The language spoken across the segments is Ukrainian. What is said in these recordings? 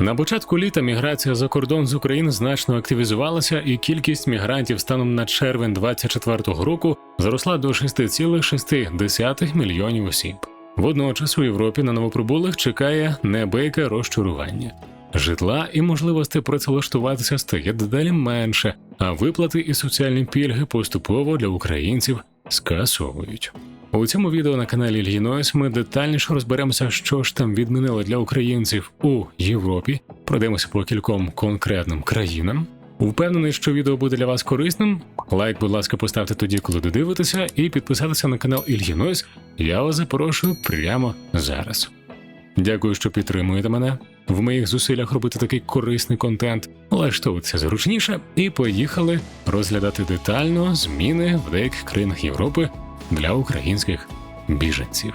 На початку літа міграція за кордон з України значно активізувалася, і кількість мігрантів станом на червень 2024 року зросла до 6,6 мільйонів осіб. Водночас у Європі на новоприбулих чекає неабияке розчарування. Житла і можливості працевлаштуватися стає дедалі менше, а виплати і соціальні пільги поступово для українців скасовують. У цьому відео на каналі Ільгінойс ми детальніше розберемося, що ж там відмінили для українців у Європі. Пройдемося по кільком конкретним країнам. Впевнений, що відео буде для вас корисним. Лайк, будь ласка, поставте тоді, коли додивитеся, і підписатися на канал Ільгінойс. Я вас запрошую прямо зараз. Дякую, що підтримуєте мене в моїх зусиллях робити такий корисний контент. Влаштовуватися зручніше, і поїхали розглядати детально зміни в деяких країнах Європи для українських біженців.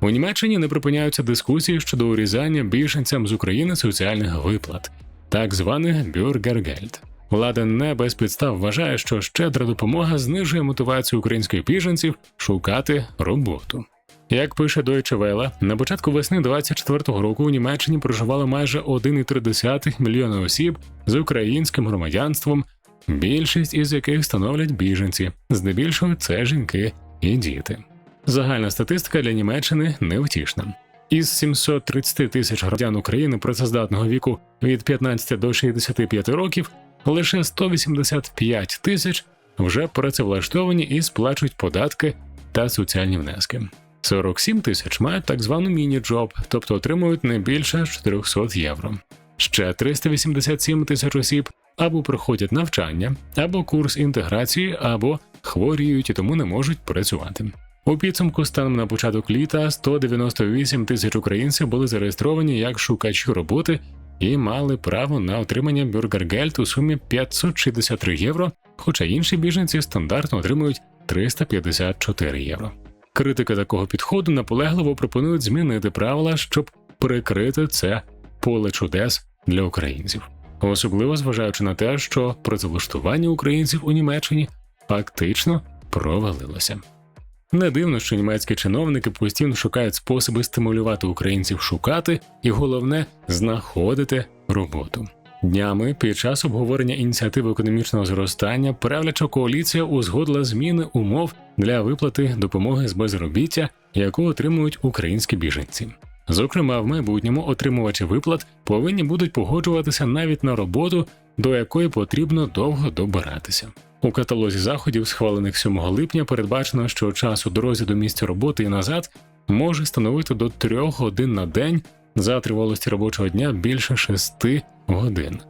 У Німеччині не припиняються дискусії щодо урізання біженцям з України соціальних виплат, так званих бюргергельд. Влада не без підстав вважає, що щедра допомога знижує мотивацію українських біженців шукати роботу. Як пише Deutsche Welle, на початку весни 24-го року у Німеччині проживало майже 1,3 мільйона осіб з українським громадянством, більшість із яких становлять біженці, здебільшого це жінки і діти. Загальна статистика для Німеччини невтішна. Із 730 тисяч громадян України працездатного віку від 15 до 65 років лише 185 тисяч вже працевлаштовані і сплачують податки та соціальні внески. 47 тисяч мають так звану міні-джоб, тобто отримують не більше 400 євро. Ще 387 тисяч осіб або проходять навчання, або курс інтеграції, або хворіють і тому не можуть працювати. У підсумку станом на початок літа 198 тисяч українців були зареєстровані як шукачі роботи і мали право на отримання бюргергельд у сумі 563 євро, хоча інші біженці стандартно отримують 354 євро. Критики такого підходу наполегливо пропонують змінити правила, щоб прикрити це поле чудес для українців, особливо зважаючи на те, що працевлаштування українців у Німеччині фактично провалилося. Не дивно, що німецькі чиновники постійно шукають способи стимулювати українців шукати і головне знаходити роботу. Днями під час обговорення ініціативи економічного зростання правляча коаліція узгодила зміни умов для виплати допомоги з безробіття, яку отримують українські біженці. Зокрема, в майбутньому отримувачі виплат повинні будуть погоджуватися навіть на роботу, до якої потрібно довго добиратися. У каталозі заходів, схвалених 7 липня, передбачено, що час у дорозі до місця роботи і назад може становити до 3 годин на день за тривалості робочого дня більше 6 годин,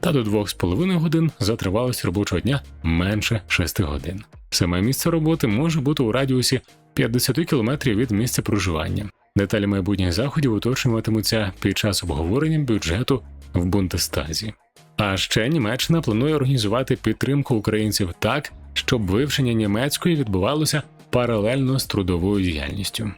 та до 2,5 годин за тривалості робочого дня менше 6 годин. Саме місце роботи може бути у радіусі 50 км від місця проживання. Деталі майбутніх заходів уточнюватимуться під час обговорення бюджету в Бундестазі. А ще Німеччина планує організувати підтримку українців так, щоб вивчення німецької відбувалося паралельно з трудовою діяльністю.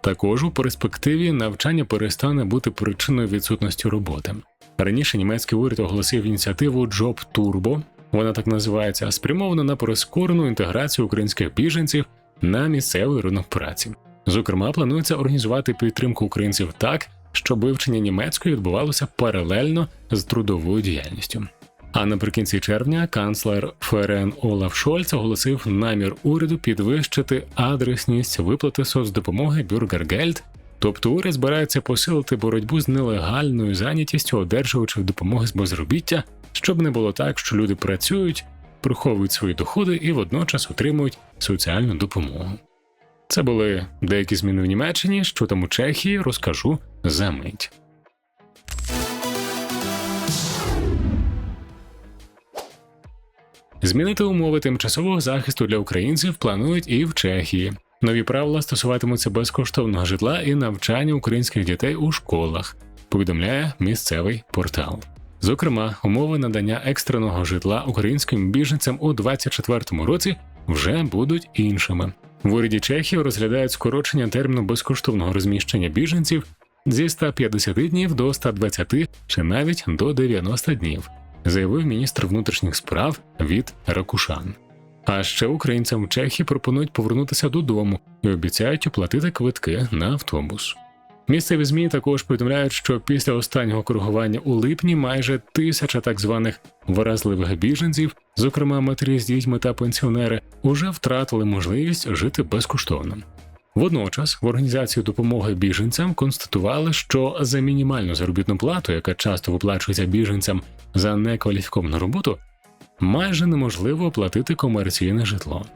Також у перспективі навчання перестане бути причиною відсутності роботи. Раніше німецький уряд оголосив ініціативу Job Turbo, вона так називається, спрямована на прискорену інтеграцію українських біженців на місцевий ринок праці. Зокрема, планується організувати підтримку українців так, щоб вивчення німецької відбувалося паралельно з трудовою діяльністю. А наприкінці червня канцлер ФРН Олаф Шольц оголосив намір уряду підвищити адресність виплати соцдопомоги Бюргергельд, тобто уряд збирається посилити боротьбу з нелегальною зайнятістю одержувачів допомоги з безробіття, щоб не було так, що люди працюють, приховують свої доходи і водночас отримують соціальну допомогу. Це були деякі зміни в Німеччині, що там у Чехії, розкажу за мить. Змінити умови тимчасового захисту для українців планують і в Чехії. Нові правила стосуватимуться безкоштовного житла і навчання українських дітей у школах, повідомляє місцевий портал. Зокрема, умови надання екстреного житла українським біженцям у 2024 році вже будуть іншими. В уряді Чехії розглядають скорочення терміну безкоштовного розміщення біженців зі 150 днів до 120 чи навіть до 90 днів, заявив міністр внутрішніх справ від Ракушан. А ще українцям в Чехії пропонують повернутися додому і обіцяють оплатити квитки на автобус. Місцеві ЗМІ також повідомляють, що після останнього коригування у липні майже тисяча так званих виразливих біженців, зокрема матері з дітьми та пенсіонери, уже втратили можливість жити безкоштовно. Водночас в організації допомоги біженцям констатували, що за мінімальну заробітну плату, яка часто виплачується біженцям за некваліфіковану роботу, майже неможливо оплатити комерційне житло.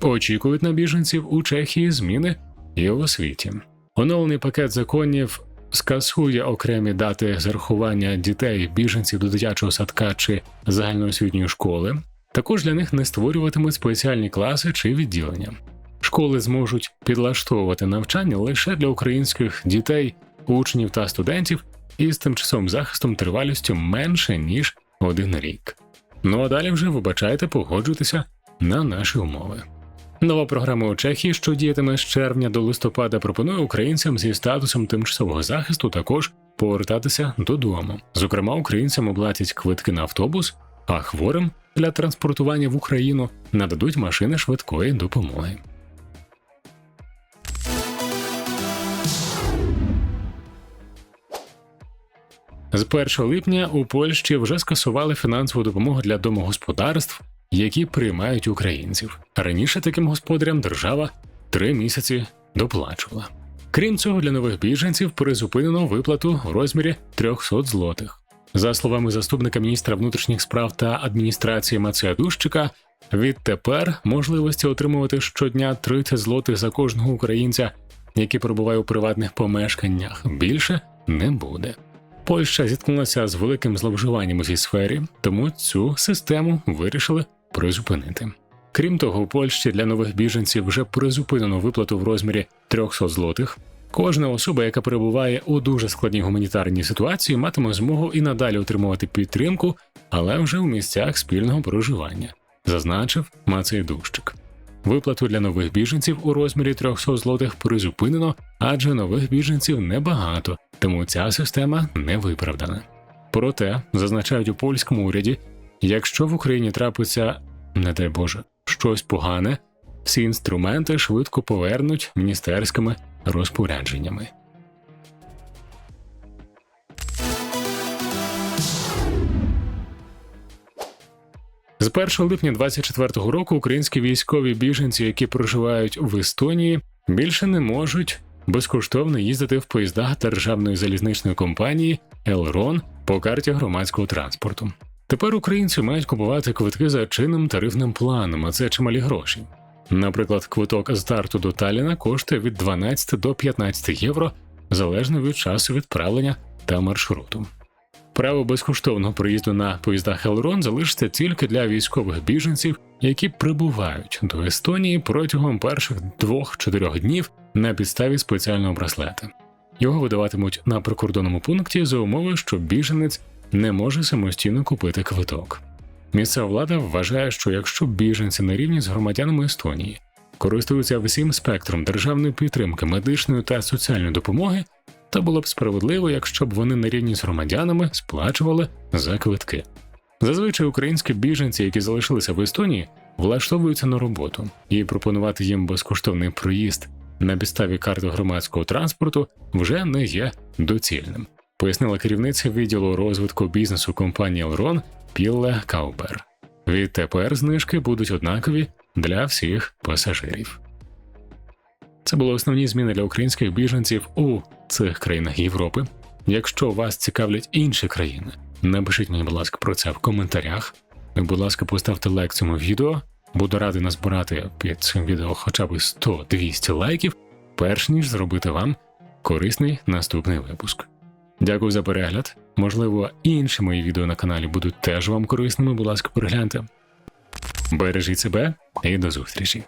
Очікують на біженців у Чехії зміни і в освіті. Оновлений пакет законів скасує окремі дати зарахування дітей біженців до дитячого садка чи загальноосвітньої школи. Також для них не створюватимуть спеціальні класи чи відділення. Школи зможуть підлаштовувати навчання лише для українських дітей, учнів та студентів із тимчасовим захистом тривалістю менше ніж один рік. Ну а далі вже вибачайте, погоджуйтеся на наші умови. Нова програма у Чехії, що діятиме з червня до листопада, пропонує українцям зі статусом тимчасового захисту також повертатися додому. Зокрема, українцям оплатять квитки на автобус, а хворим для транспортування в Україну нададуть машини швидкої допомоги. З 1 липня у Польщі вже скасували фінансову допомогу для домогосподарств, які приймають українців. Раніше таким господарям держава три місяці доплачувала. Крім цього, для нових біженців призупинено виплату в розмірі 300 злотих. За словами заступника міністра внутрішніх справ та адміністрації Мацея Дущика, відтепер можливості отримувати щодня 30 злотих за кожного українця, який перебуває у приватних помешканнях, більше не буде. Польща зіткнулася з великим зловживанням у цій сфері, тому цю систему вирішили призупинити. Крім того, у Польщі для нових біженців вже призупинено виплату в розмірі 300 злотих. Кожна особа, яка перебуває у дуже складній гуманітарній ситуації, матиме змогу і надалі отримувати підтримку, але вже у місцях спільного проживання, зазначив Мацей Дущик. Виплату для нових біженців у розмірі 300 злотих призупинено, адже нових біженців небагато, тому ця система не виправдана. Проте зазначають у польському уряді, якщо в Україні трапиться, не дай Боже, щось погане, всі інструменти швидко повернуть міністерськими розпорядженнями. З 1 липня 2024 року українські військові біженці, які проживають в Естонії, більше не можуть безкоштовно їздити в поїздах державної залізничної компанії Елрон по карті громадського транспорту. Тепер українці мають купувати квитки за чинним тарифним планом, а це чималі гроші. Наприклад, квиток з Тарту до Таліна коштує від 12 до 15 євро залежно від часу відправлення та маршруту. Право безкоштовного проїзду на поїздах Елрон залишиться тільки для військових біженців, які прибувають до Естонії протягом перших двох-чотирьох днів на підставі спеціального браслета. Його видаватимуть на прикордонному пункті за умови, що біженець не може самостійно купити квиток. Місцева влада вважає, що якщо біженці на рівні з громадянами Естонії користуються всім спектром державної підтримки, медичної та соціальної допомоги, то було б справедливо, якщо б вони на рівні з громадянами сплачували за квитки. Зазвичай українські біженці, які залишилися в Естонії, влаштовуються на роботу і пропонувати їм безкоштовний проїзд на підставі карти громадського транспорту вже не є доцільним, пояснила керівниця відділу розвитку бізнесу компанії Елрон Пілле Каубер. Відтепер знижки будуть однакові для всіх пасажирів. Це були основні зміни для українських біженців у цих країнах Європи. Якщо вас цікавлять інші країни, напишіть мені, будь ласка, про це в коментарях. Будь ласка, поставте лайк цьому відео. Буду радий назбирати під цим відео хоча б 100-200 лайків, перш ніж зробити вам корисний наступний випуск. Дякую за перегляд. Можливо, інші мої відео на каналі будуть теж вам корисними. Будь ласка, перегляньте. Бережіть себе і до зустрічі!